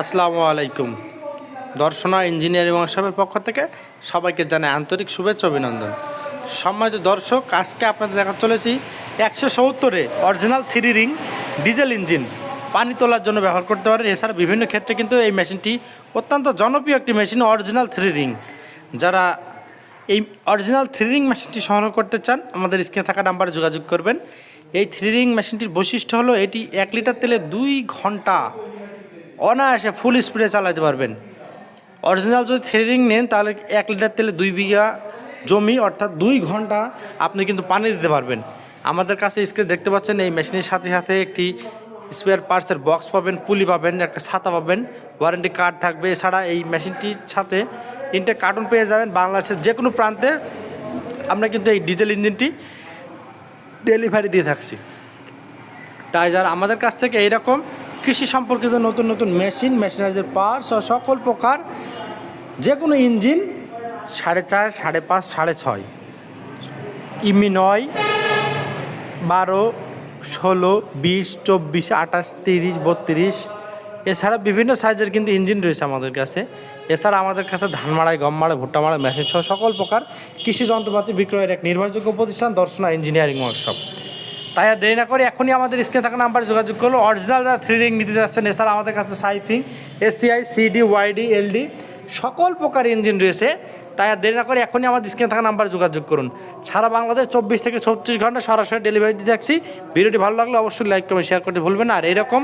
আসসালামু আলাইকুম। দর্শনা ইঞ্জিনিয়ারিং ওয়ার্কশপের পক্ষ থেকে সবাইকে জানাই আন্তরিক শুভেচ্ছা অভিনন্দন। সম্মানিত দর্শক, আজকে আপনাদের দেখা চলেছি একশো সত্তরে original three ring, diesel engine. পানি তোলার জন্য ব্যবহার করতে পারেন। এছাড়া বিভিন্ন ক্ষেত্রে কিন্তু এই মেশিনটি অত্যন্ত জনপ্রিয় একটি মেশিন, অরিজিনাল থ্রি রিং। যারা এই অরিজিনাল থ্রি রিং মেশিনটি সংগ্রহ করতে চান, আমাদের স্ক্রিনে থাকা নাম্বারে যোগাযোগ করবেন। এই থ্রি রিং মেশিনটির বৈশিষ্ট্য হলো, এটি এক লিটার তেলে দুই ঘণ্টা অনায়াসে ফুল স্পিডে চালাতে পারবেন। অরিজিনাল যদি থ্রেডিং নেন, তাহলে এক লিটার তেলে দুই বিঘা জমি, অর্থাৎ দুই ঘণ্টা আপনি কিন্তু পানি দিতে পারবেন। আমাদের কাছে স্ক্রিনে দেখতে পাচ্ছেন, এই মেশিনের সাথে সাথে একটি স্পেয়ার পার্টসের বক্স পাবেন পুলি পাবেন, একটা ছাতা পাবেন ওয়ারেন্টি কার্ড থাকবে। এছাড়া এই মেশিনটির সাথে তিনটে কার্টুন পেয়ে যাবেন বাংলাদেশের যে কোনো প্রান্তে। আমরা কিন্তু এই ডিজেল ইঞ্জিনটি ডেলিভারি দিয়ে থাকছি। তাই যারা আমাদের কাছ থেকে এইরকম কৃষি সম্পর্কিত নতুন নতুন মেশিন, মেশিনারিজের পার্টস ও সকল প্রকার যে কোনো ইঞ্জিন সাড়ে চার, সাড়ে পাঁচ, সাড়ে ছয়। ইমি নয়, বারো, ষোলো, বিশ, চব্বিশ, আঠাশ, তিরিশ, বত্রিশ। এছাড়া বিভিন্ন সাইজের কিন্তু ইঞ্জিন রয়েছে আমাদের কাছে। এছাড়া আমাদের কাছে ধান মাড়াই, গম মাড়াই, ভুট্টা মাড়াই, মেশিন সহ সকল প্রকার কৃষি যন্ত্রপাতি বিক্রয়ের এক নির্ভরযোগ্য প্রতিষ্ঠান, দর্শনা ইঞ্জিনিয়ারিং ওয়ার্কশপ। তাই আর দেরি না করে এখনই আমাদের স্ক্রিনে থাকা নাম্বারে যোগাযোগ করল অরিজিনাল যারা থ্রি রিং নিতে যাচ্ছেন, এছাড়া আমাদের কাছে সাইফিং এসিআই সিডি ওয়াইডি এলডি সকল প্রকার ইঞ্জিন রয়েছে। তাই আর দেরি না করে এখনই আমাদের স্ক্রিনে থাকা নাম্বারে যোগাযোগ করুন। সারা বাংলাদেশ চব্বিশ থেকে ছত্রিশ ঘণ্টা সরাসরি ডেলিভারি দিতে থাকছি ভিডিওটি ভালো লাগলে অবশ্যই লাইক কমেন্ট শেয়ার করতে ভুলবেন আর এরকম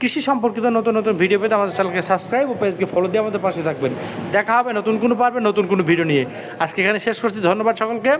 কৃষি সম্পর্কিত নতুন নতুন ভিডিও পেতে আমাদের চ্যানেলকে সাবস্ক্রাইব ও পেজকে ফলো দিয়ে আমাদের পাশে থাকবেন। দেখা হবে নতুন কোনো পারবে, নতুন কোনো ভিডিও নিয়ে। আজকে এখানে শেষ করছি। ধন্যবাদ সকলকে।